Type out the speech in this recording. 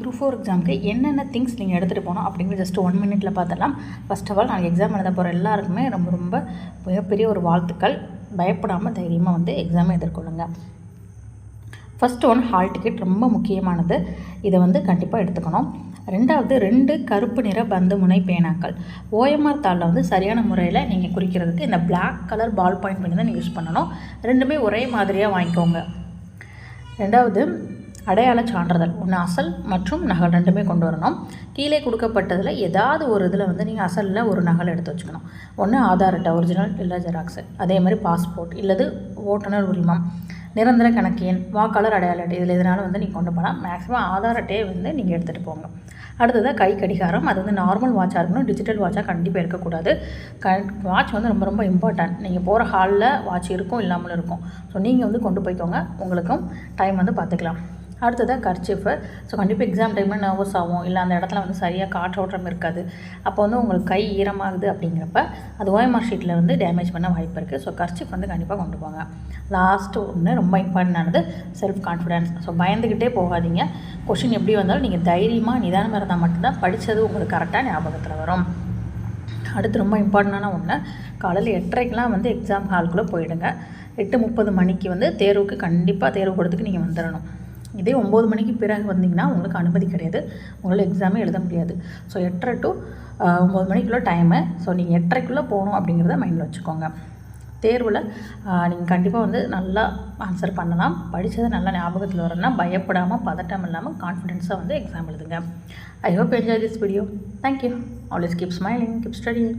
Group four எக்ஸாமுக்கு என்னென்ன things நீங்கள் எடுத்துகிட்டு போகணும் அப்படிங்கிற ஜஸ்ட் ஒன் மினிட்ல பார்த்துடலாம். ஃபர்ஸ்ட் ஆஃப் ஆல் நாங்கள் எக்ஸாம் எழுத போகிற எல்லாருக்குமே ரொம்ப ரொம்ப மிகப்பெரிய ஒரு வாழ்த்துக்கள். பயப்படாமல் தைரியமாக வந்து எக்ஸாமை எதிர்கொள்ளுங்க. ஃபஸ்ட்டு ஒன் ஹால் டிக்கெட் ரொம்ப முக்கியமானது. இதை வந்து கண்டிப்பாக எடுத்துக்கணும். ரெண்டாவது ரெண்டு கருப்பு நிற பந்து முனை பேனாக்கள். ஓஎம்ஆர் தாளில் வந்து சரியான முறையில் நீங்கள் குறிக்கிறதுக்கு இந்த பிளாக் கலர் பால் பாயிண்ட் பண்ணி தான் நீங்கள் யூஸ் பண்ணணும். ரெண்டுமே ஒரே மாதிரியாக வாங்கிக்கோங்க. ரெண்டாவது அடையாள சான்றிதழ். ஒன்று அசல் மற்றும் நகல் ரெண்டுமே கொண்டு வரணும். கீழே கொடுக்கப்பட்டதில் ஏதாவது ஒரு இதில் வந்து நீங்கள் அசலில் ஒரு நகல் எடுத்து வச்சுக்கணும். ஒன்று ஆதார் அட்டை ஒரிஜினல் இல்லை ஜெராக்ஸு அதே மாதிரி பாஸ்போர்ட் இல்லது ஓட்டுநர் உரிமம் நிரந்தர கணக்கு எண் வாக்காளர் அடையாள அட்டை இதில் எதனாலும் வந்து நீங்கள் கொண்டு போகலாம். மேக்ஸிமம் ஆதார் அட்டையை வந்து நீங்கள் எடுத்துகிட்டு போங்க. அடுத்ததாக கை கடிகாரம். அது வந்து நார்மல் வாட்சாக இருக்கணும். டிஜிட்டல் வாட்சாக கண்டிப்பாக இருக்கக்கூடாது. க வாட்ச் வந்து ரொம்ப ரொம்ப இம்பார்ட்டன்ட் நீங்கள் போகிற ஹாலில் வாட்ச் இருக்கும் இல்லாமலும் இருக்கும். ஸோ நீங்கள் வந்து கொண்டு போய்க்கோங்க. உங்களுக்கும் டைம் வந்து பார்த்துக்கலாம் அடுத்ததாக கர்ச்சிஃபு ஸோ கண்டிப்பாக எக்ஸாம் டைமில் நர்வஸ் ஆகும். இல்லை அந்த இடத்துல வந்து சரியாக காற்றோட்டம் இருக்காது. அப்போ வந்து உங்களுக்கு கை ஈரமாகுது அப்படிங்கிறப்ப அது ஓஎம்ஆர் ஷீட்டில் வந்து டேமேஜ் பண்ண வாய்ப்பு இருக்குது ஸோ கர்ச்சிஃப் வந்து கண்டிப்பாக கொண்டு போங்க. லாஸ்ட்டு ஒன்று ரொம்ப இம்பார்ட்டண்டானது செல்ஃப் கான்ஃபிடென்ஸ் ஸோ பயந்துக்கிட்டே போகாதீங்க. கொஷின் எப்படி வந்தாலும் நீங்கள் தைரியமாக நிதானமாக இருந்தால் மட்டும்தான் படித்தது உங்களுக்கு கரெக்டாக ஞாபகத்தில் வரும். அடுத்து ரொம்ப இம்பார்ட்டண்டான ஒன்று காலையில் எட்டரைக்கெலாம் வந்து எக்ஸாம் ஹால்குள்ளே போயிடுங்க. எட்டு முப்பது மணிக்கு வந்து தேர்வுக்கு கண்டிப்பாக தேர்வு கொடுத்துக்கு நீங்கள் வந்துடணும் இதே ஒம்பது மணிக்கு பிறகு வந்தீங்கன்னா உங்களுக்கு அனுமதி கிடையாது. உங்களால் எக்ஸாமே எழுத முடியாது. ஸோ எட்டரை டு ஒம்பது மணிக்குள்ளே டைமு ஸோ நீங்கள் எட்டரைக்குள்ளே போகணும் அப்படிங்கிறத மைண்டில் வச்சுக்கோங்க. தேர்வில் நீங்கள் கண்டிப்பாக வந்து நல்லா ஆன்சர் பண்ணலாம். படித்தது நல்லா ஞாபகத்தில் வரணும்னா பயப்படாமல் பதட்டம் இல்லாமல் கான்ஃபிடென்ஸாக வந்து எக்ஸாம் எழுதுங்க. I hope enjoy this video thank you always keep smiling keep studying